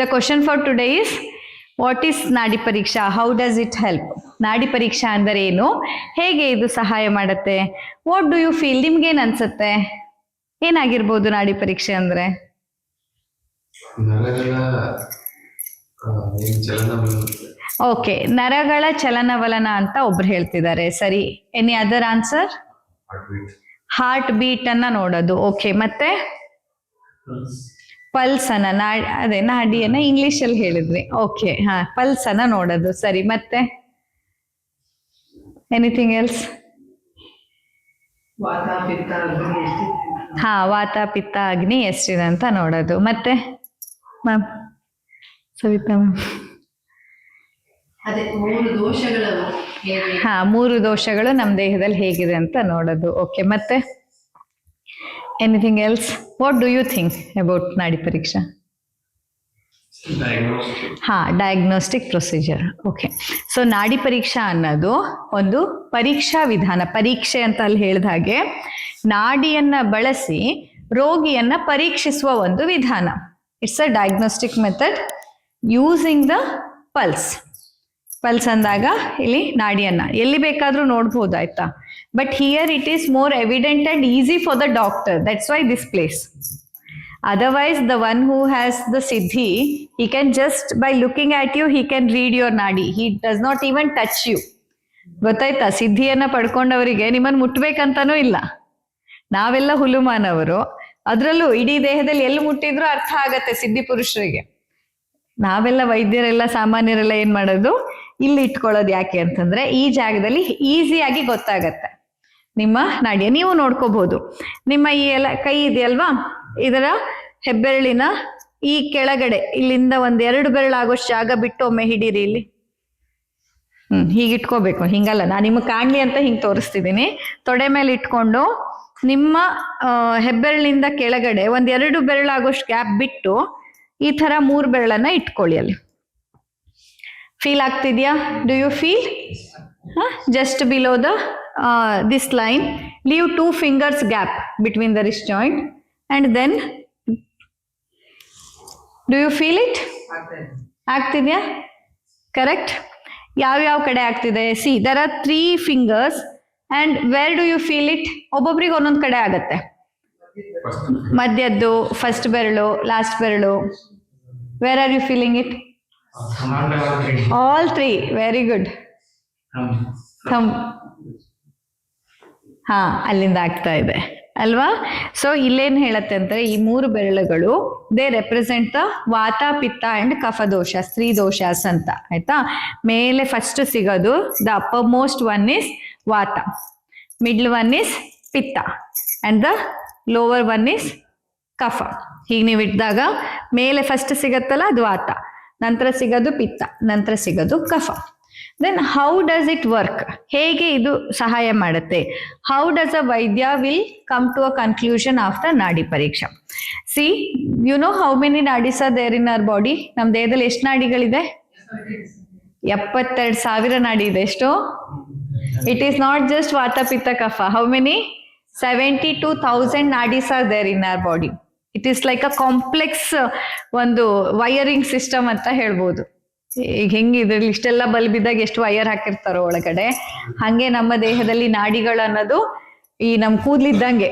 The question for today is what is nadi pariksha? How does it help ನಾಡಿ ಪರೀಕ್ಷಾ ಅಂದರೆ ಏನು? ಹೇಗೆ ಇದು ಸಹಾಯ ಮಾಡುತ್ತೆ? ವಾಟ್ ಡು ಯು ಫೀಲ್ ನಿಮ್ಗೇನ್ ಅನ್ಸುತ್ತೆ? ಏನಾಗಿರ್ಬೋದು ನಾಡಿ ಪರೀಕ್ಷೆ ಅಂದ್ರೆ? ಓಕೆ ನರಗಳ ಚಲನವಲನ ಅಂತ ಒಬ್ರು ಹೇಳ್ತಿದ್ದಾರೆ. ಸರಿ any other answer heart beat ಅನ್ನ ನೋಡೋದು. ಓಕೆ ಮತ್ತೆ? ಪಲ್ಸ್ ಅನ್ನ ನಾ, ಅದೇ ನಾಡಿಯನ್ನ ಇಂಗ್ಲಿಷ್ ಅಲ್ಲಿ ಹೇಳಿದ್ವಿ. ಓಕೆ ಹಾ ಪಲ್ಸ್ ಅನ್ನ ನೋಡೋದು. ಸರಿ, ಮತ್ತೆ? Anything else? ಹಾ, ವಾತ, ಪಿತ್ತ, ಅಗ್ನಿ, ಎಷ್ಟಿದೆ ಅಂತ ನೋಡೋದು. ಮತ್ತೆ? ಮ್ಯಾಮ್ ಸವಿತಾ ಮ್ಯಾಮ್ ಹಾ, ಮೂರು ದೋಷಗಳು ನಮ್ಮ ದೇಹದಲ್ಲಿ ಹೇಗಿದೆ ಅಂತ ನೋಡೋದು. ಓಕೆ ಮತ್ತೆ? Anything else what do you think about nadi pariksha ಹಾ diagnostic procedure okay so nadi ಪರೀಕ್ಷಾ ಅನ್ನೋದು ಒಂದು ಪರೀಕ್ಷಾ ವಿಧಾನ ಪರೀಕ್ಷೆ ಅಂತ ಅಲ್ಲಿ ಹೇಳಿದ ಹಾಗೆ ನಾಡಿಯನ್ನ ಬಳಸಿ ರೋಗಿಯನ್ನ ಪರೀಕ್ಷಿಸುವ ಒಂದು ವಿಧಾನ. It's a diagnostic method using the pulse pulse ಅಂದಾಗ ಇಲ್ಲಿ ನಾಡಿಯನ್ನ. ಎಲ್ಲಿ ಬೇಕಾದ್ರೂ ನೋಡ್ಬೋದು ಆಯ್ತಾ? But here it is more evident and easy for the doctor that's why this place otherwise the one who has the siddhi he can just by looking at you he can read your nadi he does not even touch you ಗೊತ್ತಾಯ್ತಾ? ಸಿದ್ಧಿಯನ್ನ ಪಡ್ಕೊಂಡವರಿಗೆ ನಿಮ್ಮನ್ನು ಮುಟ್ಬೇಕಂತಾನೂ ಇಲ್ಲ. ನಾವೆಲ್ಲ ಹುಲುಮಾನವರು. ಅದರಲ್ಲೂ ಇಡೀ ದೇಹದಲ್ಲಿ ಎಲ್ಲಿ ಮುಟ್ಟಿದ್ರೂ ಅರ್ಥ ಆಗತ್ತೆ ಸಿದ್ಧಿ ಪುರುಷರಿಗೆ. ನಾವೆಲ್ಲ ವೈದ್ಯರೆಲ್ಲ, ಸಾಮಾನ್ಯರೆಲ್ಲ ಏನ್ ಮಾಡೋದು? ಇಲ್ಲಿ ಇಟ್ಕೊಳ್ಳೋದು ಯಾಕೆ ಅಂತಂದ್ರೆ ಈ ಜಾಗದಲ್ಲಿ ಈಸಿಯಾಗಿ ಗೊತ್ತಾಗತ್ತೆ. ನಿಮ್ಮ ನಾಡಿಯ ನೀವು ನೋಡ್ಕೋಬಹುದು ನಿಮ್ಮ ಈ ಎಲ್ಲ ಕೈ ಇದೆಯಲ್ವಾ? ಇದರ ಹೆಬ್ಬೆರಳಿನ ಈ ಕೆಳಗಡೆ, ಇಲ್ಲಿಂದ ಒಂದ್ ಎರಡು ಬೆರಳಾಗೋಷ್ಟು ಜಾಗ ಬಿಟ್ಟು ಒಮ್ಮೆ ಹಿಡೀರಿ ಇಲ್ಲಿ. ಹ್ಮ್, ಹೀಗೆ ಇಟ್ಕೋಬೇಕು. ಹಿಂಗಲ್ಲ, ನಾನು ನಿಮ್ಗೆ ಕಾಣ್ಲಿ ಅಂತ ಹಿಂಗ್ ತೋರಿಸ್ತಿದ್ದೀನಿ ತೊಡೆ ಮೇಲೆ ಇಟ್ಕೊಂಡು ನಿಮ್ಮ ಹೆಬ್ಬೆರಳಿನಿಂದ ಕೆಳಗಡೆ ಒಂದ್ ಎರಡು ಬೆರಳಾಗೋಷ್ಟು ಗ್ಯಾಪ್ ಬಿಟ್ಟು ಈ ತರ ಮೂರು ಬೆರಳನ್ನ ಇಟ್ಕೊಳ್ಳಿ ಅಲ್ಲಿ. ಫೀಲ್ ಆಗ್ತಿದ್ಯಾ? Do you feel just below the this line leave two fingers gap between the wrist joint and then do you feel it. ಆಗ್ತಿದ್ಯಾ? ಕರೆಕ್ಟ್ ಯಾವ್ಯಾವ ಕಡೆ ಆಗ್ತಿದೆ? See there are three fingers and where do you feel it ಒಬ್ಬೊಬ್ರಿಗೆ ಒಂದೊಂದು ಕಡೆ ಆಗತ್ತೆ. ಮಧ್ಯದ್ದು first ಬೆರಳು ಲಾಸ್ಟ್ ಬೆರಳು. Where are you feeling it all three very good thumb ಹಾ ಅಲ್ಲಿಂದ ಆಗ್ತಾ ಇದೆ. ಅಲ್ವಾ? ಸೊ ಇಲ್ಲೇನ್ ಹೇಳತ್ತೆ ಅಂದ್ರೆ ಈ ಮೂರು ಬೆರಳುಗಳು ದೇ ರೆಪ್ರೆಸೆಂಟ್ ದ ವಾತ ಪಿತ್ತ ಅಂಡ್ ಕಫ ದೋಷ ಸ್ತ್ರೀ ದೋಷಸ್ ಅಂತ ಆಯ್ತಾ? ಮೇಲೆ ಫಸ್ಟ್ ಸಿಗೋದು the uppermost one is vata middle one is pitta and the lower one is kapha ಹೀಗೆ ನೀವು ಇಟ್ಟಾಗ ಮೇಲೆ ಫಸ್ಟ್ ಸಿಗತ್ತಲ್ಲ ಅದು ವಾತ ನಂತರ ಸಿಗೋದು ಪಿತ್ತ, ನಂತರ ಸಿಗೋದು ಕಫ. Then how does it work ಹೇಗೆ ಇದು ಸಹಾಯ ಮಾಡುತ್ತೆ? How does a vaidya will come to a conclusion of the nadi pariksha? See you know how many nadis are there in our body ನಮ್ಮ ದೇಹದಲ್ಲಿ ಎಷ್ಟು ನಾಡಿಗಳಿದೆ? ಎಪ್ಪತ್ತೆರಡು ಸಾವಿರ ನಾಡಿ ಇದೆ. ಎಷ್ಟು? It is not just vata, pitta, kapha. How many seventy two thousand nadis are there in our body it is like a complex ಒಂದು wiring system ಅಂತ ಹೇಳ್ಬೋದು. ಈಗ ಹೆಂಗ್ ಇದ್ರಲ್ಲಿ ಇಷ್ಟೆಲ್ಲ ಬಲ್ಬ್ ಇದ್ದಾಗ ಎಷ್ಟು ವೈಯರ್ ಹಾಕಿರ್ತಾರೋ ಒಳಗಡೆ, ಹಂಗೆ ನಮ್ಮ ದೇಹದಲ್ಲಿ ನಾಡಿಗಳು ಅನ್ನೋದು ಈ ನಮ್ ಕೂದ್ಲಿದ್ದಂಗೆ.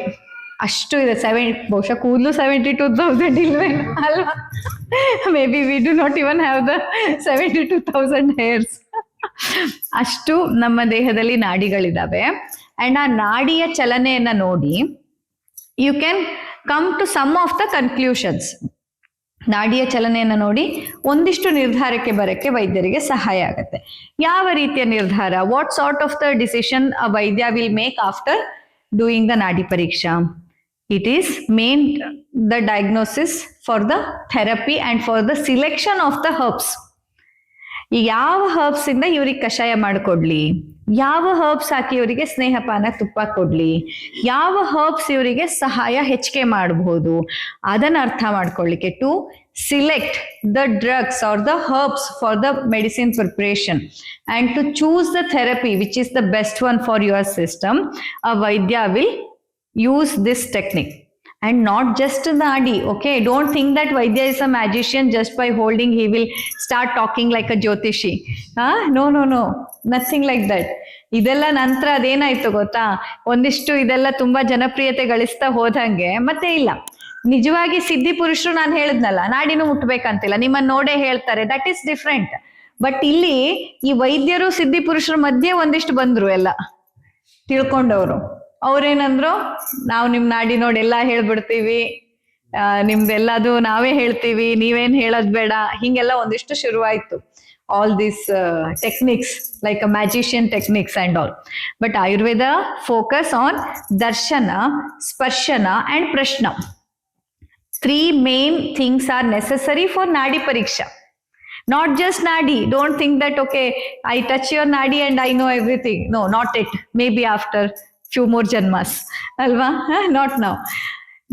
ಅಷ್ಟು ಇದೆ ಸೆವೆನ್ ಬಹುಶಃ ಕೂದಲು ಸೆವೆಂಟಿ ಟೂ ತೌಸಂಡ್ ಇಲ್ವೇನ ಅಲ್ವಾ? Maybe we do not even have the seventy two thousand hairs ಅಷ್ಟು ನಮ್ಮ ದೇಹದಲ್ಲಿ ನಾಡಿಗಳಿದಾವೆ. ಅಂಡ್ ಆ ನಾಡಿಯ ಚಲನೆಯನ್ನ ನೋಡಿ you can come to some of the conclusions ನಾಡಿಯ ಚಲನೆಯನ್ನು ನೋಡಿ ಒಂದಿಷ್ಟು ನಿರ್ಧಾರಕ್ಕೆ ಬರಕ್ಕೆ ವೈದ್ಯರಿಗೆ ಸಹಾಯ ಆಗುತ್ತೆ. ಯಾವ ರೀತಿಯ ನಿರ್ಧಾರ? What sort of the decision a vaidya will make after doing the nadi pariksha? It is main the diagnosis for the therapy and for the selection of the herbs ಯಾವ ಹರ್ಬ್ಸ್ ಇಂದ ಇವ್ರಿಗೆ ಕಷಾಯ ಮಾಡಿಕೊಡ್ಲಿ? ಯಾವ ಹರ್ಬ್ಸ್ ಹಾಕಿ ಇವರಿಗೆ ಸ್ನೇಹಪಾನ ತುಪ್ಪ ಕೊಡ್ಲಿ? ಯಾವ herbs ಇವರಿಗೆ ಸಹಾಯ ಹೆಚ್ಚಿಗೆ ಮಾಡಬಹುದು ಅದನ್ನ ಅರ್ಥ ಮಾಡ್ಕೊಳ್ಳಿಕ್ಕೆ to select the drugs or the herbs for the medicine preparation and to choose the therapy which is the best one for your system a vaidya will use this technique. And not just nadi okay? Don't think that vaidya is a magician just by holding, he will start talking like a jyotishi. Huh? no no no. Nothing like that. ಇದೆಲ್ಲ ನಂತರ ಅದೇನಾಯ್ತು ಗೊತ್ತಾ? ಒಂದಿಷ್ಟು ಇದೆಲ್ಲ ತುಂಬಾ ಜನಪ್ರಿಯತೆ ಗಳಿಸ್ತಾ ಹೋದಂಗೆ ಮತ್ತೆ ಇಲ್ಲ. ನಿಜವಾಗಿ ಸಿದ್ಧಿ ಪುರುಷರು ನಾನು ಹೇಳಿದ್ನಲ್ಲ, ನಾಡಿನೂ ಮುಟ್ಬೇಕಂತಿಲ್ಲ. ನಿಮ್ಮನ್ನ ನೋಡೇ ಹೇಳ್ತಾರೆ ದಟ್ ಈಸ್ ಡಿಫ್ರೆಂಟ್ ಬಟ್ ಇಲ್ಲಿ ಈ ವೈದ್ಯರು, ಸಿದ್ಧಿ ಪುರುಷರ ಮಧ್ಯೆ ಒಂದಿಷ್ಟು ಬಂದ್ರು ಎಲ್ಲ, ತಿಳ್ಕೊಂಡವ್ರು. ಅವ್ರೇನಂದ್ರು, ನಾವು ನಿಮ್ ನಾಡಿ ನೋಡಿ ಎಲ್ಲಾ ಹೇಳ್ಬಿಡ್ತೀವಿ. ನಿಮ್ದೆಲ್ಲದು ನಾವೇ ಹೇಳ್ತೀವಿ. ನೀವೇನ್ ಹೇಳೋದ್ ಬೇಡ. ಹಿಂಗೆಲ್ಲ ಒಂದಿಷ್ಟು ಶುರುವಾಯ್ತು. All these techniques like a magician techniques and all but Ayurveda focus on darshana sparshana and prashna three main things are necessary for nadi pariksha not just nadi don't think that okay I touch your nadi and I know everything no not it may be after few more janmas ಅಲ್ವಾ? ನಾಟ್ ನಾವು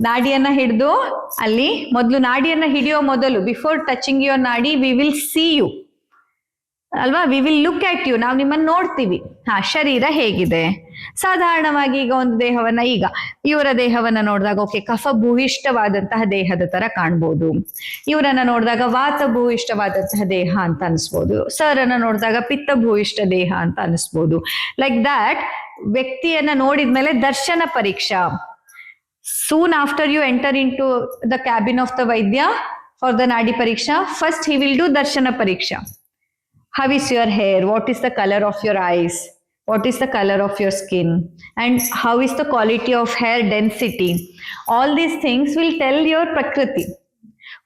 ನಾಡಿಯನ್ನ ಹಿಡಿದು ಅಲ್ಲಿ ಮೊದಲು ನಾಡಿಯನ್ನ ಹಿಡಿಯೋ ಮೊದಲು before touching your nadi we will see you ಅಲ್ವಾ? We will look at you ನಾವು ನಿಮ್ಮನ್ನು ನೋಡ್ತೀವಿ. ಹಾ, ಶರೀರ ಹೇಗಿದೆ? ಸಾಧಾರಣವಾಗಿ ಈಗ ಒಂದು ದೇಹವನ್ನ ಈಗ ಇವರ ದೇಹವನ್ನ ನೋಡಿದಾಗ ಓಕೆ ಕಫ ಭೂಯಿಷ್ಠವಾದಂತಹ ದೇಹದ ತರ ಕಾಣ್ಬೋದು. ಇವರನ್ನ ನೋಡಿದಾಗ ವಾತ ಭೂಯಿಷ್ಠವಾದಂತಹ ದೇಹ ಅಂತ ಅನಿಸ್ಬೋದು. ಸರ್ ಅನ್ನ ನೋಡಿದಾಗ ಪಿತ್ತ ಭೂಯಿಷ್ಠ ದೇಹ ಅಂತ ಅನಿಸ್ಬೋದು. ಲೈಕ್ ದ್ಯಾಟ್ ವ್ಯಕ್ತಿಯನ್ನ ನೋಡಿದ್ಮೇಲೆ ದರ್ಶನ ಪರೀಕ್ಷಾ. Soon after you enter into the cabin of the vaidya for the nadi pariksha first he will do darshana pariksha how is your hair what is the colour of your eyes? what is the color of your skin and how is the quality of hair density all these things will tell your prakriti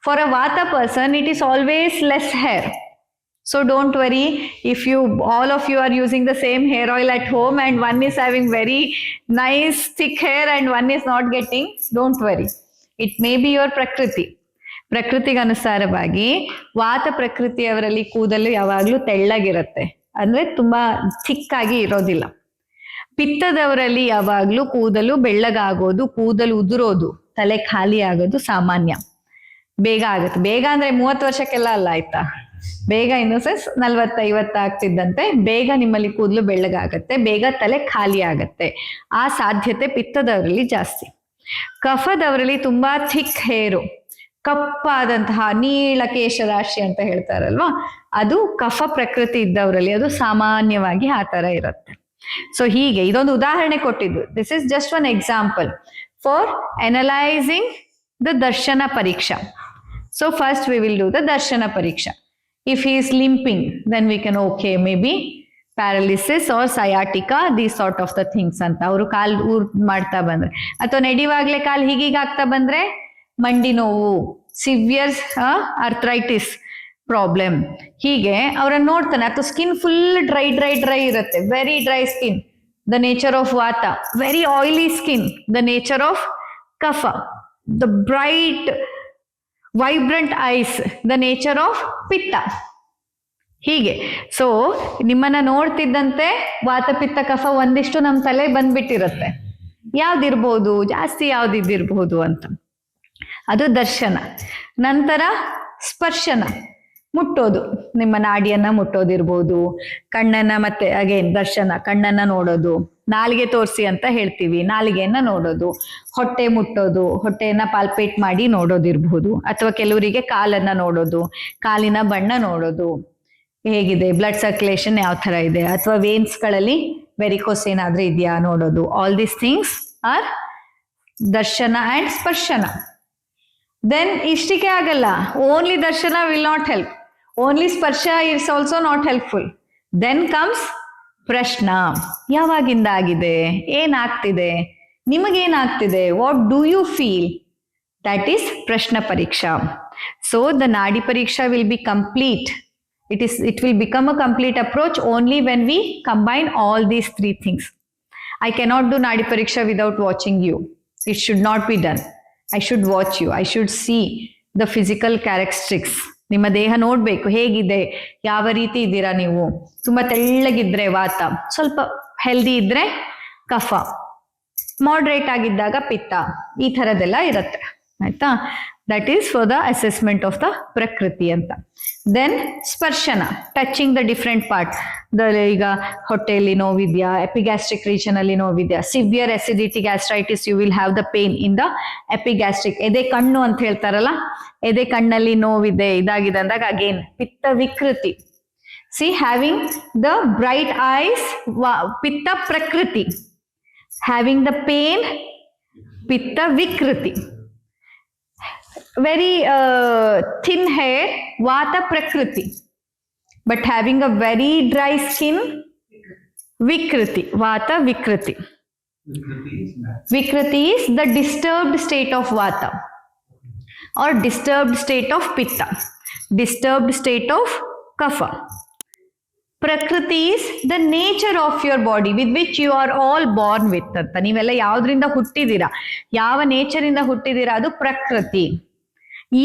for a vata person it is always less hair so don't worry if you all of you are using the same hair oil at home and one is having very nice thick hair and one is not getting don't worry it may be your prakriti ಪ್ರಕೃತಿಗೆ ಅನುಸಾರವಾಗಿ ವಾತ ಪ್ರಕೃತಿಯವರಲ್ಲಿ ಕೂದಲು ಯಾವಾಗ್ಲೂ ತೆಳ್ಳಗಿರುತ್ತೆ ಅಂದ್ರೆ ತುಂಬಾ ಚಿಕ್ಕಾಗಿ ಇರೋದಿಲ್ಲ. ಪಿತ್ತದವರಲ್ಲಿ ಯಾವಾಗ್ಲೂ ಕೂದಲು ಬೆಳ್ಳಗಾಗೋದು, ಕೂದಲು ಉದುರೋದು, ತಲೆ ಖಾಲಿ ಆಗೋದು ಸಾಮಾನ್ಯ. ಬೇಗ ಆಗುತ್ತೆ. ಬೇಗ ಅಂದ್ರೆ ಮೂವತ್ತು ವರ್ಷಕ್ಕೆಲ್ಲ ಅಲ್ಲ ಆಯ್ತಾ? ಬೇಗ ಇನ್ನು ಸೆನ್ಸ್ ನಲ್ವತ್ತೈವತ್ತು ಆಗ್ತಿದ್ದಂತೆ ಬೇಗ ನಿಮ್ಮಲ್ಲಿ ಕೂದಲು ಬೆಳ್ಳಗಾಗತ್ತೆ, ಬೇಗ ತಲೆ ಖಾಲಿ ಆಗತ್ತೆ. ಆ ಸಾಧ್ಯತೆ ಪಿತ್ತದವರಲ್ಲಿ ಜಾಸ್ತಿ. ಕಫದವರಲ್ಲಿ ತುಂಬಾ ಥಿಕ್ ಹೇರು. ಕಪ್ಪಾದಂತಹ ನೀಳ ಕೇಶರಾಶಿ ಅಂತ ಹೇಳ್ತಾರಲ್ವಾ? ಅದು ಕಫ ಪ್ರಕೃತಿ ಇದ್ದವರಲ್ಲಿ ಅದು ಸಾಮಾನ್ಯವಾಗಿ ಆ ತರ ಇರುತ್ತೆ. ಸೊ ಹೀಗೆ ಇದೊಂದು ಉದಾಹರಣೆ ಕೊಟ್ಟಿದ್ದು. This is just one example for analysing the darshana pariksha. So first we will do the darshana pariksha. If he limping then we can okay maybe paralysis or sciatica the sort of the things ಅಂತ. ಅವರು ಕಾಲ್ ಊರ್ ಮಾಡ್ತಾ ಬಂದ್ರೆ. ಅಥವಾ ನಡೆಯುವಾಗ್ಲೇ ಕಾಲ್ ಹೀಗೀಗಾಗ್ತಾ ಬಂದ್ರೆ ಮಂಡಿ ನೋವು severe arthritis problem ಹೀಗೆ ಅವರನ್ನ ನೋಡ್ತಾನೆ. ಅಥವಾ skin full dry dry dry ಇರುತ್ತೆ. Very dry skin the nature of vata very oily skin the nature of kapha the bright vibrant eyes the nature of pitta ಹೀಗೆ. ಸೊ ನಿಮ್ಮನ್ನ ನೋಡ್ತಿದ್ದಂತೆ ವಾತಪಿತ್ತ ಕಫ ಒಂದಿಷ್ಟು ನಮ್ಮ ತಲೆ ಬಂದ್ಬಿಟ್ಟಿರುತ್ತೆ. ಯಾವ್ದಿರ್ಬೋದು? ಜಾಸ್ತಿ ಯಾವ್ದಿದ್ದಿರ್ಬೋದು ಅಂತ. ಅದು ದರ್ಶನ. ನಂತರ ಸ್ಪರ್ಶನ. ಮುಟ್ಟೋದು. ನಿಮ್ಮ ನಾಡಿಯನ್ನ ಮುಟ್ಟೋದಿರ್ಬೋದು. ಕಣ್ಣನ್ನ ಮತ್ತೆ ಅಗೇನ್ ದರ್ಶನ, ಕಣ್ಣನ್ನ ನೋಡೋದು. ನಾಲಿಗೆ ತೋರಿಸಿ ಅಂತ ಹೇಳ್ತೀವಿ. ನಾಲಿಗೆಯನ್ನ ನೋಡೋದು. ಹೊಟ್ಟೆ ಮುಟ್ಟೋದು. ಹೊಟ್ಟೆಯನ್ನ ಪಾಲ್ಪೇಟ್ ಮಾಡಿ ನೋಡೋದಿರ್ಬೋದು. ಅಥವಾ ಕೆಲವರಿಗೆ ಕಾಲನ್ನ ನೋಡೋದು. ಕಾಲಿನ ಬಣ್ಣ ನೋಡೋದು. ಹೇಗಿದೆ? ಬ್ಲಡ್ ಸರ್ಕ್ಯುಲೇಷನ್ ಯಾವ ತರ ಇದೆ? ಅಥವಾ ವೇನ್ಸ್ಗಳಲ್ಲಿ ವೆರಿಕೋಸ್ ಏನಾದರೂ ಇದೆಯಾ? ನೋಡೋದು. All these things are darshana and sparshana. Then ಇಷ್ಟಕ್ಕೆ ಆಗಲ್ಲ only darshana will not help only sparsha is also not helpful then comes prashna ಯಾವಾಗಿಂದ ಆಗಿದೆ ಏನಾಗ್ತಿದೆ ನಿಮಗೇನಾಗ್ತಿದೆ what do you feel that is prashna pariksha so the nadi pariksha will be complete it is it will become a complete approach only when we combine all these three things i cannot do nadi pariksha without watching you it should not be done i should watch you I should see the physical characteristics ನಿಮ್ಮ ದೇಹ ನೋಡ್ಬೇಕು. ಹೇಗಿದೆ? ಯಾವ ರೀತಿ ಇದ್ದೀರಾ ನೀವು? ತುಂಬಾ ತೆಳ್ಳಗಿದ್ರೆ ವಾತ, ಸ್ವಲ್ಪ ಹೆಲ್ದಿ ಇದ್ರೆ ಕಫ ಮಾಡ್ರೇಟ್ ಆಗಿದ್ದಾಗ ಪಿತ್ತ, ಈ ಥರದ್ದೆಲ್ಲ ಇರುತ್ತೆ. ಆಯ್ತಾ? That is for the assessment of the prakriti ಅಂತ. Then sparshana touching the different part the ಈಗ ಹೊಟ್ಟೆಯಲ್ಲಿ ನೋವಿದ್ಯಾ ಎಪಿಗ್ಯಾಸ್ಟ್ರಿಕ್ ರೀಜನ್ ಅಲ್ಲಿ ನೋವಿದ್ಯಾ severe acidity gastritis you will have the pain in the epigastric ಎದೆ ಕಣ್ಣು ಅಂತ ಹೇಳ್ತಾರಲ್ಲ, ಎದೆ ಕಣ್ಣಲ್ಲಿ ನೋವಿದೆ ಇದಾಗಿದೆ ಅಂದಾಗ ಅಗೇನ್ ಪಿತ್ತ ವಿಕೃತಿ. See having the bright eyes pitta prakriti. Having the pain pitta ವಿಕೃತಿ. very uh, thin hair vata prakriti but having a very dry skin vikriti vata vikriti vikriti is the disturbed state of vata or disturbed state of pitta disturbed state of kapha prakriti is the nature of your body with which you are all born with ಅಂತ ನೀವೆಲ್ಲ ಯಾವ್ದ್ರಿಂದ ಹುಟ್ಟಿದೀರಾ ಯಾವ ನೇಚರಿಂದ ಹುಟ್ಟಿದೀರಾ ಅದು ಪ್ರಕೃತಿ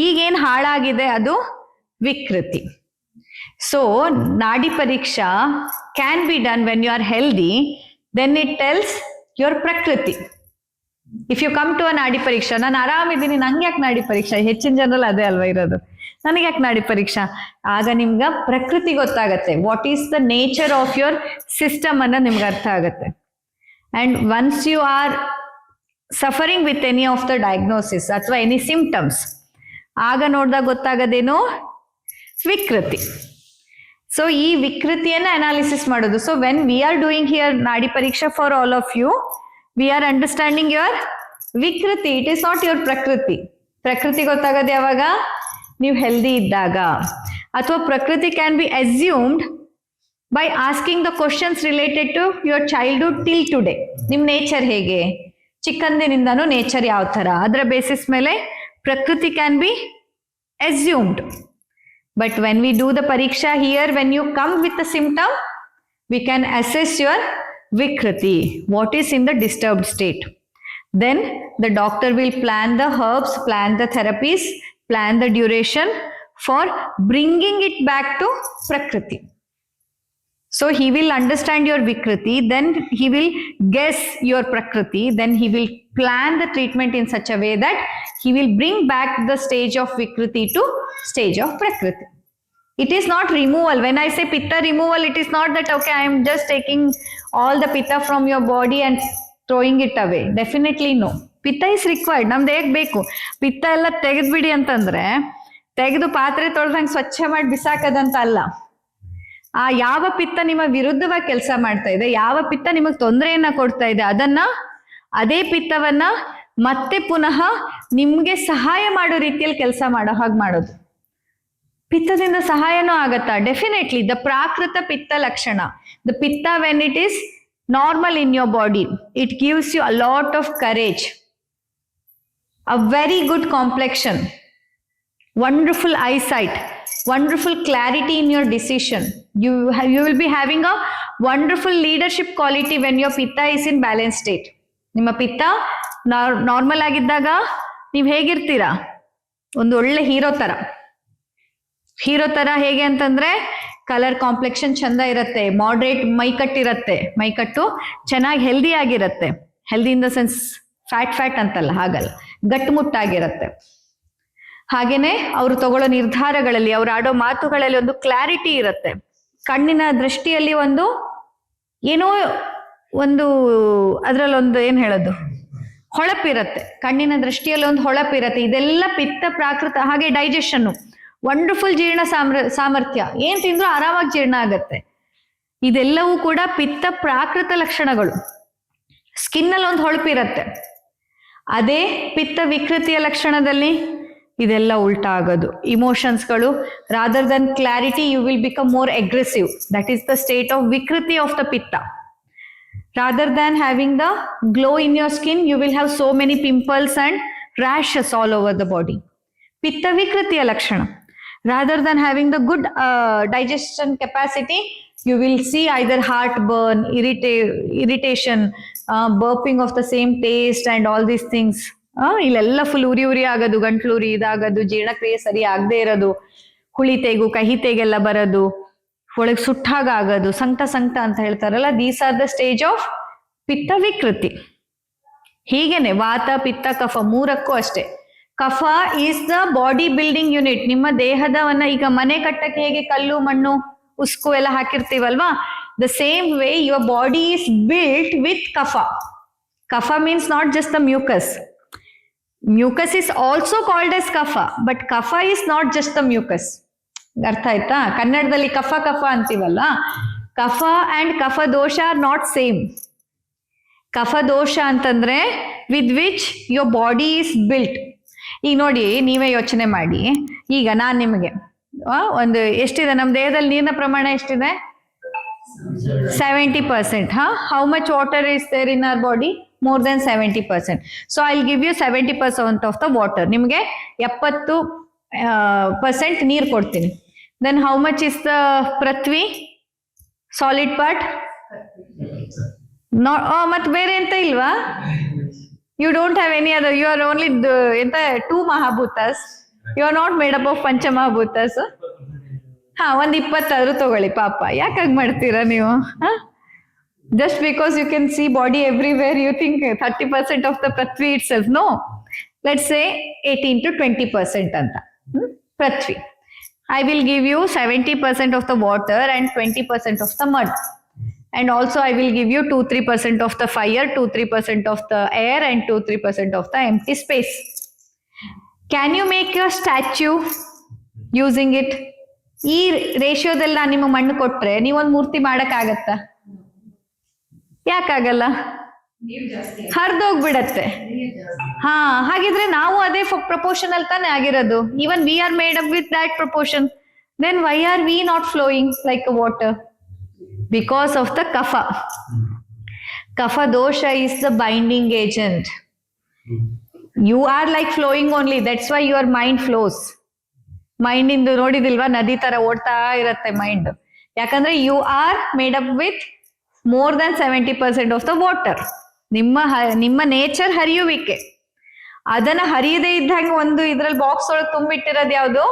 ಈಗೇನ್ ಹಾಳಾಗಿದೆ ಅದು ವಿಕೃತಿ. So nadi pariksha can be done when you are healthy then it tells your prakriti. If you come to a nadi pariksha, ನಾನು ಆರಾಮಿದ್ದೀನಿ ನಂಗೆ ಯಾಕೆ ನಾಡಿ ಪರೀಕ್ಷಾ? ಹೆಚ್ಚಿನ ಜನರಲ್ಲಿ ಅದೇ ಅಲ್ವಾ ಇರೋದು. ನನಗೆ ಯಾಕೆ ನಾಡಿ ಪರೀಕ್ಷಾ? ಆಗ ನಿಮ್ಗೆ ಪ್ರಕೃತಿ ಗೊತ್ತಾಗತ್ತೆ. What is the nature of your system ಅನ್ನ ನಿಮ್ಗೆ ಅರ್ಥ ಆಗುತ್ತೆ. And once you are suffering with any of the diagnosis ಅಥವಾ ಎನಿ ಸಿಂಪ್ಟಮ್ಸ್ ಆಗ ನೋಡಿದಾಗ ಗೊತ್ತಾಗದೇನು? ವಿಕೃತಿ. ಸೊ ಈ ವಿಕೃತಿಯನ್ನ ಅನಾಲಿಸಿಸ್ ಮಾಡೋದು. So when we are doing here nadi pariksha for all of you we are understanding your vikriti. It is not your prakriti. ಪ್ರಕೃತಿ ಗೊತ್ತಾಗೋದು ಯಾವಾಗ? ನೀವು ಹೆಲ್ದಿ ಇದ್ದಾಗ. ಅಥವಾ ಪ್ರಕೃತಿ can be assumed by asking the questions related to your childhood till today ನಿಮ್ nature ಹೇಗೆ? ಚಿಕ್ಕಂದಿನಿಂದನೂ ನೇಚರ್ ಯಾವ ತರ ಅದರ ಬೇಸಿಸ್ ಮೇಲೆ Prakriti can be assumed. But when we do the pariksha here, when you come with the symptom, we can assess your Vikriti, what is in the disturbed state. Then the doctor will plan the herbs, plan the therapies, plan the duration for bringing it back to Prakriti. So he will understand your vikriti then he will guess your prakriti then he will plan the treatment in such a way that he will bring back the stage of vikriti to stage of prakriti it is not removal when i say pitta removal it is not that okay i am just taking all the pitta from your body and throwing it away definitely no Pitta is required. ನಮ್ದು ಹೇಗ್ ಬೇಕು ಪಿತ್ತ ಎಲ್ಲ ತೆಗೆದ್ಬಿಡಿ ಅಂತಂದ್ರೆ ತೆಗೆದು ಪಾತ್ರೆ ತೊಳ್ದಂಗೆ ಸ್ವಚ್ಛ ಮಾಡಿ ಬಿಸಾಕದಂತ ಅಲ್ಲ ಆ ಯಾವ ಪಿತ್ತ ನಿಮ್ಮ ವಿರುದ್ಧವಾಗಿ ಕೆಲಸ ಮಾಡ್ತಾ ಇದೆ, ಯಾವ ಪಿತ್ತ ನಿಮಗೆ ತೊಂದರೆಯನ್ನ ಕೊಡ್ತಾ ಇದೆ, ಅದನ್ನ, ಅದೇ ಪಿತ್ತವನ್ನ ಮತ್ತೆ ಪುನಃ ನಿಮ್ಗೆ ಸಹಾಯ ಮಾಡೋ ರೀತಿಯಲ್ಲಿ ಕೆಲಸ ಮಾಡೋ ಹಾಗೆ ಮಾಡೋದು. ಪಿತ್ತದಿಂದ ಸಹಾಯನೂ ಆಗತ್ತಾ? ಡೆಫಿನೆಟ್ಲಿ ದ ಪ್ರಾಕೃತ ಪಿತ್ತ ಲಕ್ಷಣ. The pitta when it is normal in your body it gives you a lot of courage a very good complexion wonderful eyesight wonderful clarity in your decision. You have, you will be having a wonderful leadership quality when your pitta is in balanced state. ನಿಮ್ಮ ಪಿತ್ತ normal ಆಗಿದ್ದಾಗ ನೀವು ಹೇಗಿರ್ತೀರಾ? ಒಂದು ಒಳ್ಳೆ hero ತರ. Hero ತರ ಹೇಗೆ ಅಂತಂದ್ರೆ ಕಲರ್ ಕಾಂಪ್ಲೆಕ್ಷನ್ ಚಂದ ಇರತ್ತೆ ಮಾಡ್ರೇಟ್ ಮೈಕಟ್ ಇರುತ್ತೆ ಮೈಕಟ್ಟು ಚೆನ್ನಾಗಿ ಹೆಲ್ದಿ ಆಗಿರತ್ತೆ. Healthy in the sense fat fat ಅಂತಲ್ಲ ಹಾಗಲ್ಲ. ಗಟ್ಟುಮುಟ್ಟಾಗಿರತ್ತೆ ಹಾಗೇನೆ ಅವರು ತಗೊಳ್ಳೋ ನಿರ್ಧಾರಗಳಲ್ಲಿ ಅವ್ರು ಆಡೋ ಮಾತುಗಳಲ್ಲಿ ಒಂದು ಕ್ಲಾರಿಟಿ ಇರುತ್ತೆ. ಕಣ್ಣಿನ ದೃಷ್ಟಿಯಲ್ಲಿ ಒಂದು ಏನೋ ಒಂದು ಅದರಲ್ಲೊಂದು ಏನು ಹೇಳೋದು? ಹೊಳಪಿರತ್ತೆ. ಕಣ್ಣಿನ ದೃಷ್ಟಿಯಲ್ಲಿ ಒಂದು ಹೊಳಪಿರತ್ತೆ. ಇದೆಲ್ಲ ಪಿತ್ತ ಪ್ರಾಕೃತ, ಹಾಗೆ ಡೈಜೆಷನ್ ವಂಡರ್ಫುಲ್ ಜೀರ್ಣ ಸಾಮ್ರ, ಸಾಮರ್ಥ್ಯ. ಏನ್ ತಿಂದ್ರು ಆರಾಮಾಗಿ ಜೀರ್ಣ ಆಗತ್ತೆ. ಇದೆಲ್ಲವೂ ಕೂಡ ಪಿತ್ತ ಪ್ರಾಕೃತ ಲಕ್ಷಣಗಳು. ಸ್ಕಿನ್ ಅಲ್ಲಿ ಒಂದು ಹೊಳಪಿರತ್ತೆ. ಅದೇ ಪಿತ್ತ ವಿಕೃತಿಯ ಲಕ್ಷಣದಲ್ಲಿ ಇದೆಲ್ಲ ಉಲ್ಟಾ ಆಗೋದು ಇಮೋಷನ್ಸ್ಗಳು rather than clarity you will become more aggressive that is the state of vikriti of the pitta rather than having the glow in your skin you will have so many pimples and rashes all over the body ಪಿತ್ತ ವಿಕೃತಿಯ ಲಕ್ಷಣ rather than having the good digestion capacity you will see either heartburn irrita irritation burping of the same taste and all these things ಇಲ್ಲೆಲ್ಲ full ಉರಿ ಉರಿ ಆಗೋದು, ಗಂಟ್ಲು ಉರಿ ಇದಾಗೋದು, ಜೀರ್ಣಕ್ರಿಯೆ ಸರಿ ಆಗದೆ ಇರೋದು ಕಹಿ ತೇಗೆಲ್ಲ ಬರೋದು, ಒಳಗೆ ಸುಟ್ಟಾಗ ಆಗೋದು ಸಂಕಟ ಸಂಕಟ ಅಂತ ಹೇಳ್ತಾರಲ್ಲ these are the stage of pitta vikriti ಹೀಗೇನೆ, ವಾತ ಪಿತ್ತ ಕಫ ಮೂರಕ್ಕೂ ಅಷ್ಟೇ. Kapha is the body building unit ನಿಮ್ಮ ದೇಹದವನ್ನ ಈಗ ಮನೆ ಕಟ್ಟಕ್ಕೆ ಹೇಗೆ ಕಲ್ಲು, ಮಣ್ಣು, ಉಸ್ಕು ಎಲ್ಲ ಹಾಕಿರ್ತೀವಲ್ವಾ? The same way your body is built with kapha. Kapha means not just the mucus mucus is also called as kapha but kapha is not just the mucus ಅರ್ಥ ಆಯ್ತಾ? ಕನ್ನಡದಲ್ಲಿ ಕಫ ಕಫ ಅಂತೀವಲ್ಲ? ಕಫ ಅಂಡ್ ಕಫ ದೋಷ ಆರ್ ನಾಟ್ ಸೇಮ್ ಕಫ ದೋಷ ಅಂತಂದ್ರೆ with which your body is built ಈಗ ನೋಡಿ, ನೀವೇ ಯೋಚನೆ ಮಾಡಿ. ಈಗ ನಾನ್ ನಿಮಗೆ ಒಂದು ಎಷ್ಟಿದೆ? ನಮ್ಮ ದೇಹದಲ್ಲಿ ನೀರಿನ ಪ್ರಮಾಣ ಎಷ್ಟಿದೆ? ಸೆವೆಂಟಿ ಪರ್ಸೆಂಟ್ ಹಾ? How much water is there in our body more than seventy percent so I give you seventy percent of the water ನಿಮಗೆ ಎಪ್ಪತ್ತು ಪರ್ಸೆಂಟ್ ನೀರು ಕೊಡ್ತೀನಿ. Then how much is the prithvi? Solid part no ಮತ್ತೆ ಬೇರೆ ಎಂತ ಇಲ್ವಾ? You don't have any other you are only ಎಂತ two mahabhutas you are not made up of panchamahabhutas ಹಾ, ಒಂದ್ ಇಪ್ಪತ್ತಾದ್ರೂ ತಗೊಳ್ಳಿ ಪಾಪ. ಯಾಕಾಗ್ ಮಾಡ್ತೀರಾ ನೀವು? Just can see body everywhere you think thirty percent of the prithvi itself no let's say eighteen to twenty percent ಅಂತ hmm? Prithvi I will give you 70% of the water and 20% of the mud. And also I will give you 2-3% of the fire, 2-3% of the air and 2-3% of the empty space. Can you make your statue using it? ಈ ರೇಷಿಯೋದಲ್ಲಿ ನಾನು ನಿಮಗೆ ಮಣ್ಣು ಕೊಟ್ರೆ ನೀವೊಂದು ಮೂರ್ತಿ ಮಾಡಕ್ಕಾಗತ್ತಾ ಯಾಕಾಗಲ್ಲ? ಹರಿದೋಗ್ಬಿಡತ್ತೆ. ಹಾ ಹಾಗಿದ್ರೆ ನಾವು ಅದೇ ಪ್ರಪೋರ್ಷನಲ್ ತಾನೇ ಆಗಿರೋದು. Even we are made up with that proportion then why are we not flowing like water because of the kapha kapha dosha is the binding agent you are like flowing only that's why your mind flows mind ಇಂದು ನೋಡಿದಿಲ್ವಾ? ನದಿ ತರ ಓಡ್ತಾ ಇರತ್ತೆ mind ಯಾಕಂದ್ರೆ you are made up with more than seventy percent of the water ನಿಮ್ಮ ನಿಮ್ಮ nature ಹರಿಯುವಿಕೆ. ಅದನ್ನ ಹರಿಯದೇ ಇದ್ದಂಗೆ ಒಂದು ಇದ್ರಲ್ಲಿ ಬಾಕ್ಸ್ ಒಳಗೆ ತುಂಬಿಟ್ಟಿರೋದು ಯಾವುದು?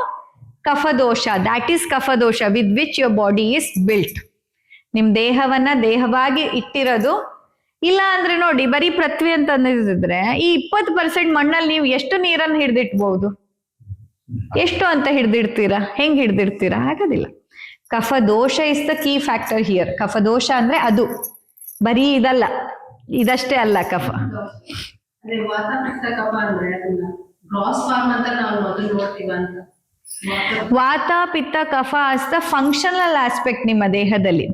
ಕಫದೋಷ. That is kaphadosha with which your body is built ನಿಮ್ ದೇಹವನ್ನ ದೇಹವಾಗಿ ಇಟ್ಟಿರೋದು. ಇಲ್ಲ ಅಂದ್ರೆ ನೋಡಿ, ಬರೀ ಪೃಥ್ವಿ ಅಂತ ಅಂದಿದ್ರೆ ಈ ಇಪ್ಪತ್ತು ಪರ್ಸೆಂಟ್ ಮಣ್ಣಲ್ಲಿ ನೀವು ಎಷ್ಟು ನೀರನ್ನು ಹಿಡ್ದಿಟ್ಬಹುದು ಎಷ್ಟು ಅಂತ ಹಿಡ್ದಿಡ್ತೀರಾ? ಹೆಂಗ್ ಹಿಡ್ದಿಡ್ತೀರಾ? ಆಗೋದಿಲ್ಲ. Kapha dosha is the key factor here ಕಫ ದೋಷ ಅಂದ್ರೆ ಅದು. ಬರೀ ಇದಲ್ಲ. ಇದಷ್ಟೇ ಅಲ್ಲ ಕಫ. ವಾತ ಪಿತ್ತ ಕಫ ಅಸ್ ದ ಫಂಕ್ಷನಲ್ ಆಸ್ಪೆಕ್ಟ್ ನಿಮ್ಮ ದೇಹದಲ್ಲಿ.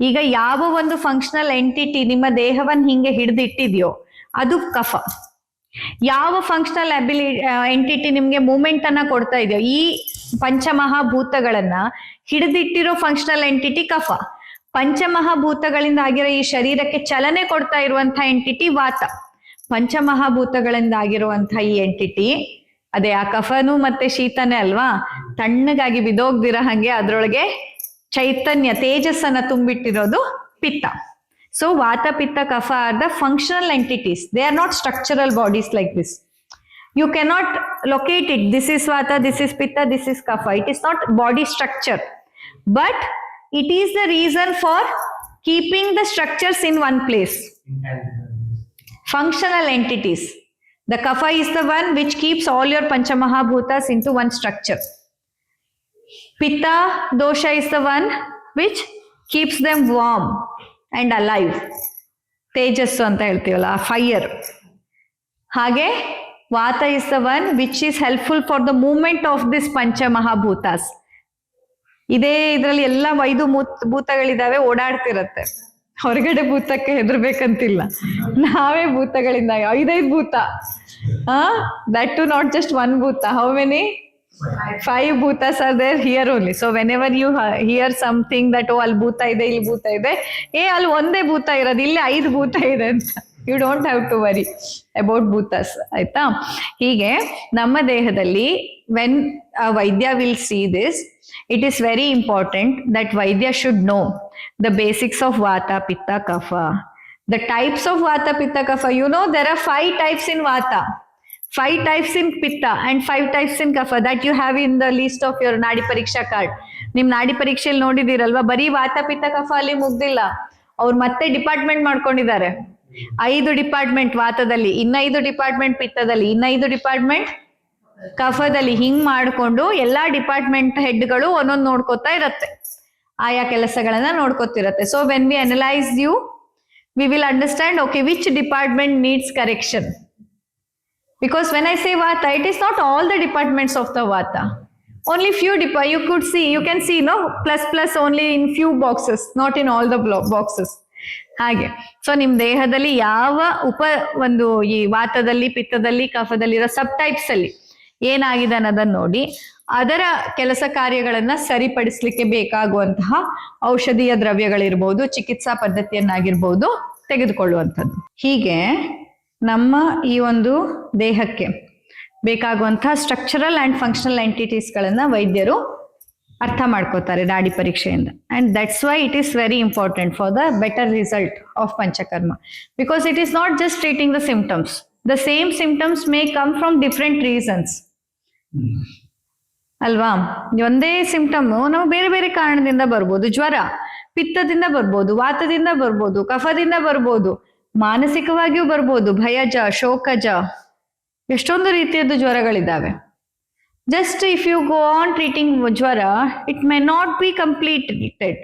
ಈಗ ಯಾವ ಒಂದು ಫಂಕ್ಷನಲ್ ಎಂಟಿಟಿ ನಿಮ್ಮ ದೇಹವನ್ನು ಹಿಂಗೆ ಹಿಡಿದಿಟ್ಟಿದೆಯೋ ಅದು ಕಫ. ಯಾವ ಫಂಕ್ಷನಲ್ ಅಬಿಲಿ ಎಂಟಿಟಿ ನಿಮ್ಗೆ ಮೂಮೆಂಟ್ ಅನ್ನ ಕೊಡ್ತಾ ಇದೆಯೋ ಈ ಪಂಚಮಹಾಭೂತಗಳನ್ನ ಹಿಡಿದಿಟ್ಟಿರೋ ಫಂಕ್ಷನಲ್ ಎಂಟಿಟಿ ಕಫ. ಪಂಚಮಹಾಭೂತಗಳಿಂದ ಆಗಿರೋ ಈ ಶರೀರಕ್ಕೆ ಚಲನೆ ಕೊಡ್ತಾ ಇರುವಂತಹ ಎಂಟಿಟಿ ವಾತ. ಪಂಚಮಹಾಭೂತಗಳಿಂದ ಆಗಿರುವಂತಹ ಈ ಎಂಟಿಟಿ ಅದೇ ಆ ಕಫನು ಮತ್ತೆ ಶೀತನೇ ಅಲ್ವಾ? ತಣ್ಣಗಾಗಿ ಬಿದೋಗ್ದಿರ ಹಂಗೆ ಅದ್ರೊಳಗೆ ಚೈತನ್ಯ, ತೇಜಸ್ಸನ್ನ ತುಂಬಿಟ್ಟಿರೋದು ಪಿತ್ತ. So vata, pitta, kapha are the functional entities they are not structural bodies like this you cannot locate it this is vata this is pitta this is kapha it is not body structure but it is the reason for keeping the structures in one place functional entities the kapha is the one which keeps all your panchamahabhutas into one structure pitta dosha is the one which keeps them warm and alive ತೇಜಸ್ಸು ಅಂತ ಹೇಳ್ತೀವಲ್ಲ fire ಹಾಗೆ vata is the one which is helpful for the movement of this pancha mahabhutas ಇದೇ ಇದರಲ್ಲಿ ಎಲ್ಲ ಐದು ಭೂತಗಳಿದಾವೆ ಓಡಾಡ್ತಿರತ್ತೆ. ಹೊರಗಡೆ ಭೂತಕ್ಕೆ ಹೆದರ್ಬೇಕಂತಿಲ್ಲ. ನಾವೇ ಭೂತಗಳಿಂದ, ಐದೈದು ಭೂತ. ಆ? That too not just one bhuta. How many five bhutas are there here only so whenever you hear something that ಓ ಅಲ್ಲಿ ಭೂತ ಇದೆ, ಇಲ್ಲಿ ಭೂತ ಇದೆ, ಏ, ಅಲ್ಲಿ ಒಂದೇ ಭೂತ ಇರೋದು, ಇಲ್ಲಿ ಐದು ಭೂತ ಇದೆ ಅಂತ. You don't have to worry about bhutas ಆಯ್ತಾ? ಹೀಗೆ ನಮ್ಮ ದೇಹದಲ್ಲಿ when vaidya will see this it is very important that vaidya should know the basics of vata pitta kapha the types of vata pitta kapha you know there are five types in vata five types ಇನ್ ಪಿತ್ತ and five types in kapha that you have in the list of your nadi pariksha card ನಿಮ್ ನಾಡಿ ಪರೀಕ್ಷೆಯಲ್ಲಿ ನೋಡಿದಿರಲ್ವಾ? ಬರೀ ವಾತ ಪಿತ್ತ ಕಫ ಅಲ್ಲಿ ಮುಗ್ದಿಲ್ಲ. ಅವ್ರು ಮತ್ತೆ ಡಿಪಾರ್ಟ್ಮೆಂಟ್ ಮಾಡ್ಕೊಂಡಿದ್ದಾರೆ. ಐದು ಡಿಪಾರ್ಟ್ಮೆಂಟ್ ವಾತದಲ್ಲಿ, ಇನ್ನೈದು ಡಿಪಾರ್ಟ್ಮೆಂಟ್ ಪಿತ್ತದಲ್ಲಿ, ಇನ್ನೈದು ಡಿಪಾರ್ಟ್ಮೆಂಟ್ ಕಫದಲ್ಲಿ ಹಿಂಗ್ ಮಾಡ್ಕೊಂಡು ಎಲ್ಲಾ ಡಿಪಾರ್ಟ್ಮೆಂಟ್ ಹೆಡ್ಗಳು ಒಂದೊಂದು ನೋಡ್ಕೋತಾ ಇರತ್ತೆ. ಆಯಾ ಕೆಲಸಗಳನ್ನ ನೋಡ್ಕೋತಿರತ್ತೆ. So when we analyse you we will understand okay which department needs correction because when I say vata it is not all the departments of the vata only few ಡಿಪಾ you could see you can see no plus plus only in few boxes not in all the boxes ಹಾಗೆ. So ನಿಮ್ ದೇಹದಲ್ಲಿ ಯಾವ ಉಪ ಒಂದು ಈ ವಾತದಲ್ಲಿ, ಪಿತ್ತದಲ್ಲಿ, ಕಫದಲ್ಲಿರೋ sub types ಅಲ್ಲಿ ಏನಾಗಿದೆ ಅನ್ನೋದನ್ನ ನೋಡಿ. ಅದರ ಕೆಲಸ ಕಾರ್ಯಗಳನ್ನ ಸರಿಪಡಿಸ್ಲಿಕ್ಕೆ ಬೇಕಾಗುವಂತಹ ಔಷಧೀಯ ದ್ರವ್ಯಗಳಿರ್ಬೋದು, ಚಿಕಿತ್ಸಾ ಪದ್ಧತಿಯನ್ನಾಗಿರ್ಬೋದು ತೆಗೆದುಕೊಳ್ಳುವಂಥದ್ದು. ಹೀಗೆ ನಮ್ಮ ಈ ಒಂದು ದೇಹಕ್ಕೆ ಬೇಕಾಗುವಂತಹ ಸ್ಟ್ರಕ್ಚರಲ್ ಅಂಡ್ ಫಂಕ್ಷನಲ್ ಎಂಟಿಟೀಸ್ಗಳನ್ನ ವೈದ್ಯರು ಅರ್ಥ ಮಾಡ್ಕೋತಾರೆ ನಾಡಿ ಪರೀಕ್ಷೆಯಿಂದ. And that's why it is very important for the better result of panchakarma because it is not just treating the symptoms the same symptoms may come from different reasons ಅಲ್ವಾ? ಒಂದೇ symptom ನಾವು ಬೇರೆ ಬೇರೆ ಕಾರಣದಿಂದ ಬರ್ಬೋದು. ಜ್ವರ, ಪಿತ್ತದಿಂದ ಬರ್ಬೋದು, ವಾತದಿಂದ ಬರ್ಬೋದು, ಕಫದಿಂದ ಬರ್ಬೋದು, ಮಾನಸಿಕವಾಗಿಯೂ ಬರ್ಬೋದು, ಭಯಜ, ಶೋಕಜ, ಎಷ್ಟೊಂದು ರೀತಿಯದ್ದು ಜ್ವರಗಳಿದ್ದಾವೆ. Just if you go on treating jwara it may not be completed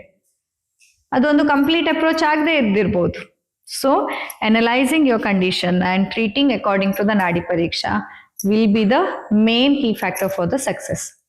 ಅದೊಂದು ಕಂಪ್ಲೀಟ್ ಅಪ್ರೋಚ್ ಆಗದೆ ಇದ್ದಿರ್ಬೋದು. So analysing your condition and treating according to the nadi pariksha will be the main key factor for the success